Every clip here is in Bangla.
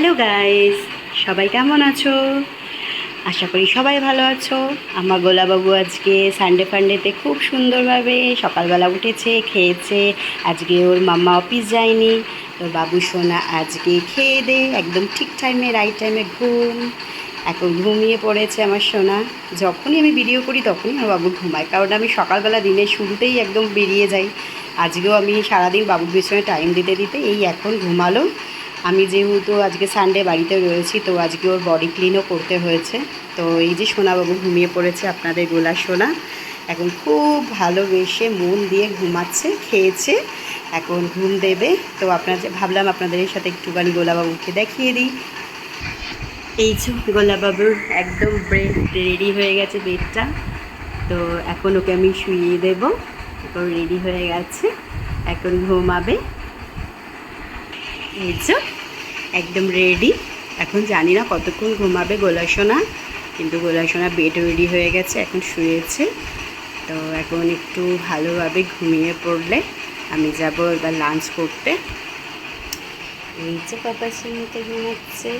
হ্যালো গাইস, সবাই কেমন আছো? আশা করি সবাই ভালো আছো। আমার গোলাবাবু আজকে সানডে ফান্ডেতে খুব সুন্দরভাবে সকালবেলা উঠেছে, খেয়েছে। আজকে ওর মাম্মা অফিস যায়নি। তোর বাবু সোনা আজকে খেয়ে দে, একদম ঠিক টাইমে রাইট টাইমে ঘুম। এখন ঘুমিয়ে পড়েছে আমার সোনা। যখনই আমি ভিডিও করি, তখনই আমার বাবু ঘুমায়। কারণ আমি সকালবেলা দিনের শুরুতেই একদম বেরিয়ে যাই। আজকেও আমি সারাদিন বাবুর পিছনে টাইম দিতে দিতে এই এখন ঘুমালো। আমি যেহেতু আজকে সানডে বাড়িতে রয়েছি, তো আজকে ওর বডি ক্লিনও করতে হয়েছে। তো এই যে সোনাবাবু ঘুমিয়ে পড়েছে, আপনাদের গোলা সোনা। এখন খুব ভালোবেসে মন দিয়ে ঘুমাচ্ছে, খেয়েছে, এখন ঘুম দেবে। তো আপনাদের ভাবলাম আপনাদের সাথে একটুখানি গোলাবাবুকে দেখিয়ে দিই। এই যে গোলাবাবুর একদম ব্রেড রেডি হয়ে গেছে বেডটা। তো এখন ওকে আমি শুইয়ে দেব। এখন রেডি হয়ে গেছে। এখন ঘুমাবে। এই যে। একদম রেডি এখন জানি না কতক্ষণ ঘুমাবে গোলাসোনা, কিন্তু গোলাসোনা বেড রেডি হয়ে গেছে, এখন শুয়েছে। তো এখন একটু ভালোভাবে ঘুমিয়ে পড়লে আমি যাব এবার লাঞ্চ করতে। এই যে পাপা সিমিতে ঘুমাচ্ছে।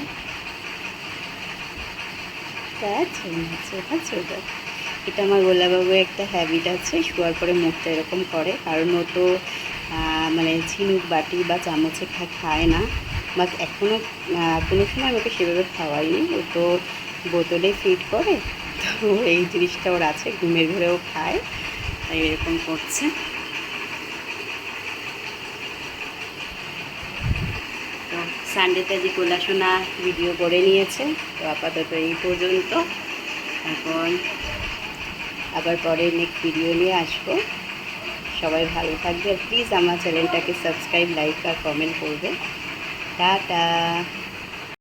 এটা আমার গোলাবাবু একটা হ্যাবিট আছে, শোয়ার পরে মুখটা এরকম করে। কারণ ও তো মানে ঝিনুক বাটি বা চামচে খায় না। বা এখনও কোনো সময় আমাকে সেভাবে খাওয়াইনি ও তো বোতলে ফিট করে, তো এই জিনিসটা ওর আছে, ঘুমের ঘরেও খায়, তাই এরকম করছে। তো সানডেতে যে কোলাসোনা ভিডিও করে নিয়েছে, তো আপাতত এই পর্যন্ত। এখন আবার পরে নেক্সট ভিডিও নিয়ে আসব। সবাই ভালো থাকবে। প্লিজ আমার চ্যানেলটাকে সাবস্ক্রাইব লাইক আর কমেন্ট করবে। 没有